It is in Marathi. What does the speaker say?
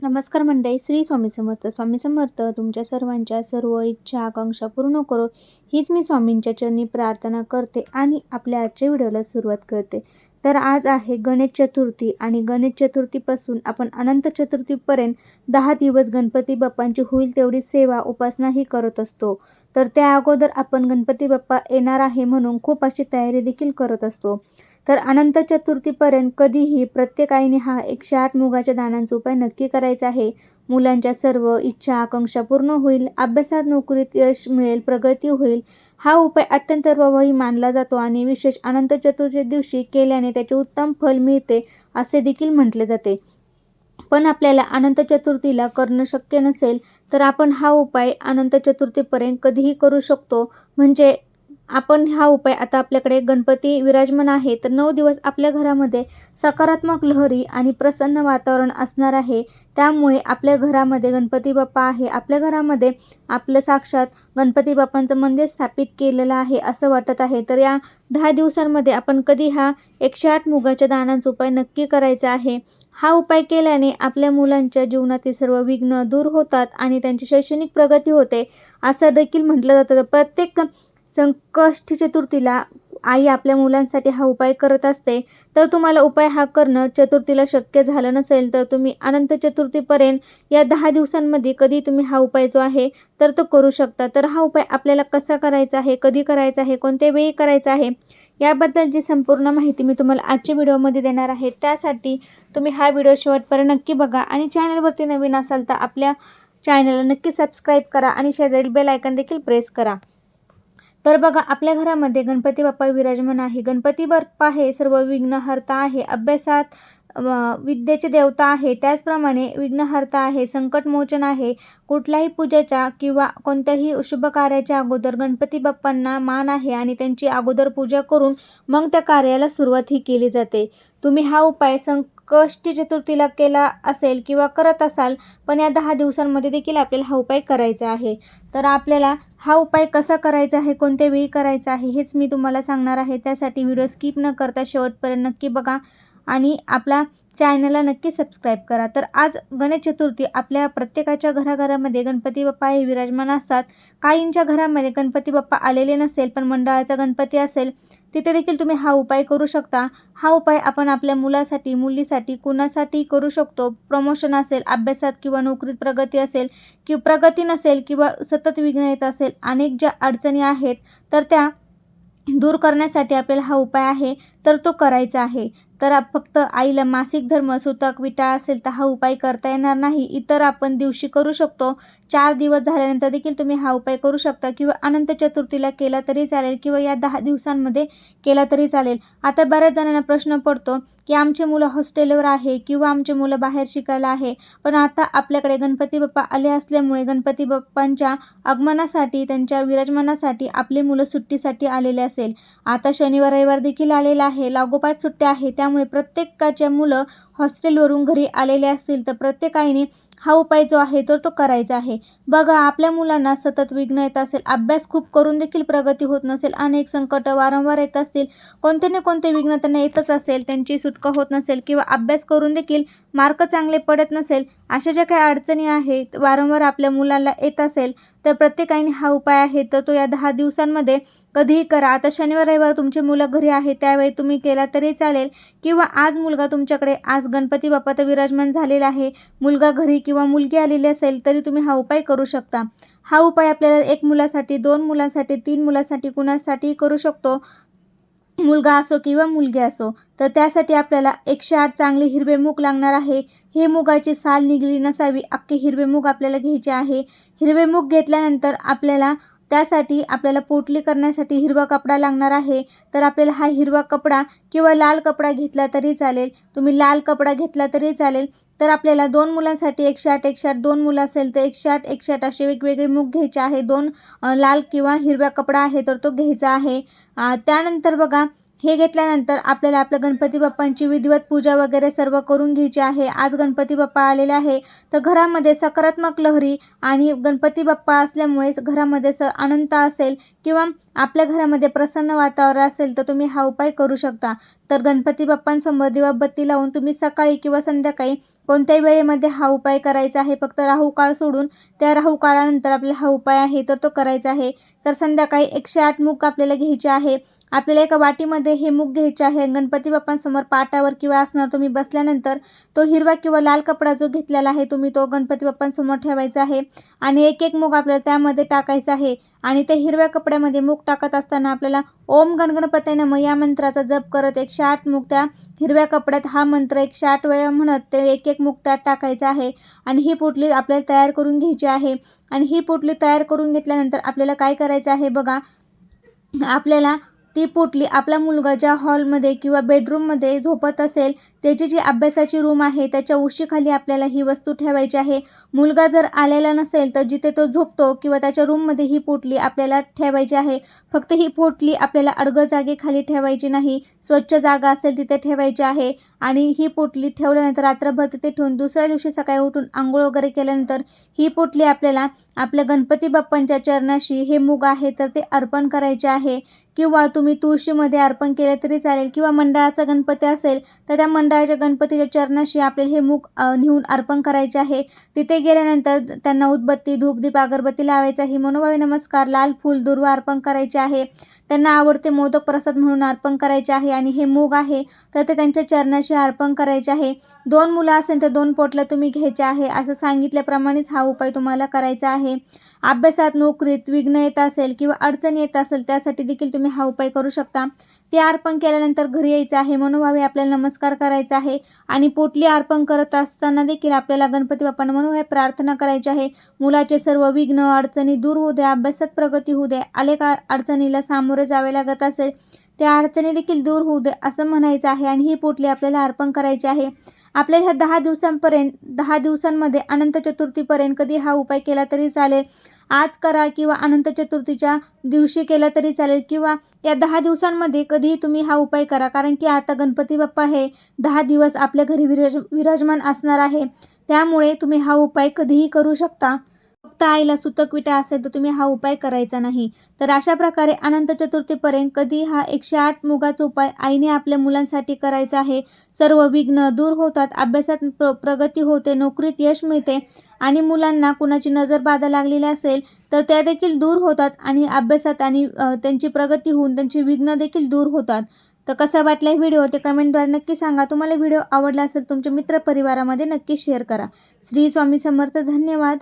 नमस्कार मंडळी श्री स्वामी समर्थ. स्वामी समर्थ तुमच्या सर्वांच्या सर्व इच्छा आकांक्षा पूर्ण करो. हीच मी स्वामींच्या चरणी प्रार्थना करते आणि आपल्या आजच्या व्हिडिओला सुरुवात करते. तर आज आहे गणेश चतुर्थी आणि गणेश चतुर्थीपासून आपण अनंत चतुर्थीपर्यंत दहा दिवस गणपती बाप्पांची होईल तेवढी सेवा उपासनाही करत असतो. तर त्या अगोदर आपण गणपती बाप्पा येणार आहे म्हणून खूप अशी तयारी देखील करत असतो. तर अनंत चतुर्थीपर्यंत कधीही प्रत्येक आईने हा एकशे आठ मुगाच्या दाण्यांचा उपाय नक्की करायचा आहे. मुलांच्या सर्व इच्छा आकांक्षा पूर्ण होईल अभ्यासात नोकरीत यश मिळेल प्रगती होईल हा उपाय अत्यंत प्रभावी मानला जातो आणि विशेष अनंत चतुर्थी दिवशी केल्याने त्याचे उत्तम फल मिळते असे देखील म्हटले जाते. पण आपल्याला अनंत चतुर्थीला करणं शक्य नसेल तर आपण हा उपाय अनंत चतुर्थीपर्यंत कधीही करू शकतो. म्हणजे आपण हा उपाय आता आपल्याकडे गणपती विराजमान आहे तर नऊ दिवस आपल्या घरामध्ये सकारात्मक लहरी आणि प्रसन्न वातावरण असणार आहे. त्यामुळे आपल्या घरामध्ये गणपती बाप्पा आहे. आपल्या घरामध्ये आपलं साक्षात गणपती बाप्पांचं मंदिर स्थापित केलेलं आहे असं वाटत आहे. तर या दहा दिवसांमध्ये आपण कधी हा एकशे आठ मुगाच्या दानांचा उपाय नक्की करायचा आहे? हा उपाय केल्याने आपल्या मुलांच्या जीवनातील सर्व विघ्न दूर होतात आणि त्यांची शैक्षणिक प्रगती होते असं देखील म्हटलं जातं. प्रत्येक संकष्ट चतुर्थीला आई आपल्या मुलांसाठी हा उपाय करत असते तर तुम्हाला उपाय हा करणं चतुर्थीला शक्य झालं नसेल तर तुम्ही अनंत चतुर्थीपर्यंत या दहा दिवसांमध्ये कधी तुम्ही हा उपाय जो आहे तर तो करू शकता. तर हा उपाय आपल्याला कसा करायचा आहे कधी करायचा आहे कोणत्या वेळी करायचा आहे याबद्दलची संपूर्ण माहिती मी तुम्हाला आजच्या व्हिडिओमध्ये देणार आहे त्यासाठी तुम्ही हा व्हिडिओ शेवटपर्यंत नक्की बघा आणि चॅनलवरती नवीन असाल तर आपल्या चॅनलला नक्की सबस्क्राईब करा आणि शेजारील बेल आयकन देखील प्रेस करा. तर बघा आपल्या घरामध्ये गणपती बाप्पा विराजमान आहे. गणपती बाप्पा हे सर्व विघ्नहर्ता आहे. अभ्यासात विद्येचे देवता आहे. त्याचप्रमाणे विघ्नहर्ता आहे संकटमोचन आहे. कुठल्याही पूजेच्या किंवा कोणत्याही शुभ कार्याच्या अगोदर गणपती बाप्पांना मान आहे आणि त्यांची अगोदर पूजा करून मग त्या कार्याला सुरुवात ही केली जाते. तुम्ही हा उपाय संकष्टी चतुर्थीला केला असेल किंवा करत असाल पण या दहा दिवसांमध्ये देखील आपल्याला हा उपाय करायचा आहे. तर आपल्याला हा उपाय कसा करायचा आहे कोणत्या वेळी करायचा आहे हेच मी तुम्हाला सांगणार आहे. त्यासाठी व्हिडिओ स्किप न करता शेवटपर्यंत नक्की बघा. आणि आपला चॅनलला नक्की सबस्क्राईब करा. तर आज गणेश चतुर्थी आपल्या प्रत्येकाच्या घराघरामध्ये गणपती बाप्पा हे विराजमान असतात. काहींच्या घरामध्ये गणपती बाप्पा आलेले नसेल पण मंडळाचा गणपती असेल तिथे देखील तुम्ही हा उपाय करू शकता. हा उपाय आपण आपल्या मुलासाठी मुलीसाठी कुणासाठी करू शकतो. प्रमोशन असेल अभ्यासात किंवा नोकरीत प्रगती असेल किंवा प्रगती नसेल किंवा सतत विघ्न येत असेल अनेक ज्या अडचणी आहेत तर त्या दूर करण्यासाठी आपल्याला हा उपाय आहे तर तो करायचा आहे. तर फक्त आईला मासिक धर्म सुतक विटाळ असेल तर हा उपाय करता येणार नाही. इतर आपण दिवशी करू शकतो. चार दिवस झाल्यानंतर देखील तुम्ही हा उपाय करू शकता किंवा अनंत चतुर्थीला केला तरी चालेल किंवा या दहा दिवसांमध्ये केला तरी चालेल. आता बऱ्याच जणांना प्रश्न पडतो की आमचे मुलं हॉस्टेलवर आहे किंवा आमचे मुलं बाहेर शिकायला आहे. पण आता आपल्याकडे गणपती बाप्पा आले असल्यामुळे गणपती बाप्पांच्या आगमनासाठी त्यांच्या विराजमानासाठी आपले मुलं सुट्टीसाठी आलेले असेल. आता शनिवार रविवार देखील आलेला आहे. लागोपाठ सुट्ट्या आहे त्यामुळे प्रत्येकाच्या मुलं हॉस्टेलवरून घरी आलेले असतील तर प्रत्येकाने हा उपाय जो आहे तर तो करायचा आहे. बघा आपल्या मुलांना सतत विघ्न येत असेल अभ्यास खूप करून देखील प्रगती होत नसेल अनेक संकट वारंवार येत असतील कोणते ना कोणते विघ्न त्यांना येतच असेल त्यांची सुटका होत नसेल किंवा अभ्यास करून देखील मार्क चांगले पडत नसेल अशा ज्या काही अडचणी आहेत वारंवार आपल्या मुलाला येत असेल तर प्रत्येकाने हा उपाय आहे तर तो या दहा दिवसांमध्ये कधीही करा. आता शनिवार रविवार तुमचे मुलं घरी आहे त्यावेळी तुम्ही केला तरी चालेल किंवा आज मुलगा तुमच्याकडे आज गणपती बाप्पा तर विराजमान झालेला आहे. मुलगा घरी किंवा मुलगी आलेली असेल तरी तुम्ही हा उपाय करू शकता. हा उपाय आपल्याला एक मुलासाठी दोन मुलांसाठी तीन मुलांसाठी कुणासाठी करू शकतो. मुलगा असो किंवा मुलगी असो. तर त्यासाठी आपल्याला एकशे आठ चांगले हिरवे मूग लागणार आहे. हे मुगाची साल निघली नसावी अख्खे हिरवे मूग आपल्याला घ्यायचे आहे. हिरवे मूग घेतल्यानंतर आपल्याला त्यासाठी आपल्याला पोटली करण्यासाठी हिरवा कपडा लागणार आहे. तर आपल्याला हा हिरवा कपडा किंवा लाल कपडा घेतला तरी चालेल. तुम्ही लाल कपडा घेतला तरी चालेल. तर आपल्याला दोन मुलांसाठी एकशे आठ एकशे आठ दोन मुलं असेल तर एकशे आठ एकशे आठ असे वेगवेगळे मूग घ्यायचे आहे. दोन लाल किंवा हिरव्या कपडा आहे तर तो घ्यायचा आहे. त्यानंतर बघा हे घेतल्यानंतर आपल्याला आपल्या गणपती बाप्पांची विधिवत पूजा वगैरे सर्व करून घ्यायची आहे. आज गणपती बाप्पा आलेले आहे. तर घरामध्ये सकारात्मक लहरी आणि गणपती बाप्पा असल्यामुळेच घरामध्ये स आनंद असेल किंवा आपल्या घरामध्ये प्रसन्न वातावरण असेल तर तुम्ही हा उपाय करू शकता. तर गणपती बाप्पांसमोर दिवाबत्ती लावून तुम्ही सकाळी किंवा संध्याकाळी कोणत्याही वेळेमध्ये हा उपाय करायचा आहे फक्त राहू काळ सोडून त्या राहू काळानंतर आपल्याला हा उपाय आहे तर तो करायचा आहे. तर संध्याकाळी एकशे आठ मूग आपल्याला घ्यायचे आहे. आपल्याला एका वाटीमध्ये हे मूग घ्यायचे आहे. गणपती बाप्पांसमोर पाटावर किंवा असणार तुम्ही बसल्यानंतर तो हिरवा किंवा लाल कपडा जो घेतलेला आहे तुम्ही तो गणपती बाप्पांसमोर ठेवायचा आहे. आणि एक एक मूग आपल्याला त्यामध्ये टाकायचा आहे. आणि त्या हिरव्या कपड्यामध्ये मूग टाकत असताना आपल्याला ओम गणगणपती नम या मंत्राचा जप करत एकशे आठ मूग त्या हिरव्या कपड्यात हा मंत्र एकशे आठ वेळा म्हणत ते एक एक मूग त्यात टाकायचा आहे. आणि ही पुटली आपल्याला तयार करून घ्यायची आहे. आणि ही पुटली तयार करून घेतल्यानंतर आपल्याला काय करायचं आहे बघा. आपल्याला ती पोटली आपला मुलगा ज्या हॉलमध्ये किंवा बेडरूममध्ये झोपत असेल त्याची जी अभ्यासाची रूम आहे त्याच्या उशीखाली आपल्याला ही वस्तू ठेवायची आहे. मुलगा जर आलेला नसेल तर जिथे तो झोपतो किंवा त्याच्या रूममध्ये ही पोटली आपल्याला ठेवायची आहे. फक्त ही पोटली आपल्याला अडगं जागेखाली ठेवायची नाही. स्वच्छ जागा असेल तिथे ठेवायची आहे. आणि ही पोटली ठेवल्यानंतर रात्रभर तिथे ठेवून दुसऱ्या दिवशी सकाळी उठून आंघोळ वगैरे केल्यानंतर ही पोटली आपल्याला आपल्या गणपती बाप्पांच्या चरणाशी हे मूग आहे तर ते अर्पण करायचे आहे. किंवा तुम्ही तुळशीमध्ये अर्पण केले तरी चालेल किंवा मंडळाचा गणपती असेल तर त्या मंडळाच्या गणपतीच्या चरणाशी आपल्याला हे मूग नेऊन अर्पण करायचे आहे. तिथे गेल्यानंतर त्यांना उदबत्ती धूपदीप अगरबत्ती लावायचा आहे. मनोभावी नमस्कार लाल फूल दुर्वा अर्पण करायचे आहे. त्यांना आवडते मोदक प्रसाद म्हणून अर्पण करायचे आहे आणि हे मूग आहे तर ते त्यांच्या चरणाशी अर्पण करायचे आहे. दोन मुलं असेल तर दोन पोटला तुम्ही घ्यायचे आहे. असं सांगितल्याप्रमाणेच हा उपाय तुम्हाला करायचा आहे. अभ्यासात नोकरीत विघ्न येत असेल किंवा अडचण येत असेल त्यासाठी देखील तुम्ही हा उपाय करू शकता. ते अर्पण केल्यानंतर घरी यायचं आहे मनोभावे आपल्याला नमस्कार करायचा आहे आणि पोटली अर्पण करत असताना देखील आपल्याला गणपती बाप्पांना मनोभावे प्रार्थना करायची आहे. मुलाचे सर्व विघ्न अडचणी दूर होऊ द्या अभ्यासात प्रगती होऊ द्या. अनेक अडचणीला सामोरे जावे लागत असेल त्या अडचणी देखील दूर होऊ दे असं म्हणायचं आहे आणि ही पोटली आपल्याला अर्पण करायची आहे. आपल्या ह्या दहा दिवसांपर्यंत दहा दिवसांमध्ये अनंत चतुर्थीपर्यंत कधी हा उपाय केला तरी चालेल? आज करा किंवा अनंत चतुर्थीच्या दिवशी केला तरी चालेल किंवा या दहा दिवसांमध्ये कधीही तुम्ही हा उपाय करा. कारण की आता गणपती बाप्पा हे दहा दिवस आपल्या घरी विराज विराजमान असणार आहे. त्यामुळे तुम्ही हा उपाय कधीही करू शकता. फक्त आईला सुतकविटा असेल तर तुम्ही हा उपाय करायचा नाही. तर अशा प्रकारे अनंत चतुर्थीपर्यंत कधी हा एकशे आठ मुगाचा उपाय आईने आपल्या मुलांसाठी करायचा आहे. सर्व विघ्न दूर होतात अभ्यासात प्र प्रगती होते नोकरीत यश मिळते आणि मुलांना कुणाची नजर बाधा लागलेली असेल तर त्या देखील दूर होतात आणि अभ्यासात आणि त्यांची प्रगती होऊन त्यांची विघ्न देखील दूर होतात. तर कसा वाटला व्हिडिओ ते कमेंटद्वारे नक्की सांगा. तुम्हाला व्हिडिओ आवडला असेल तुमच्या मित्रपरिवारामध्ये नक्की शेअर करा. श्री स्वामी समर्थ धन्यवाद.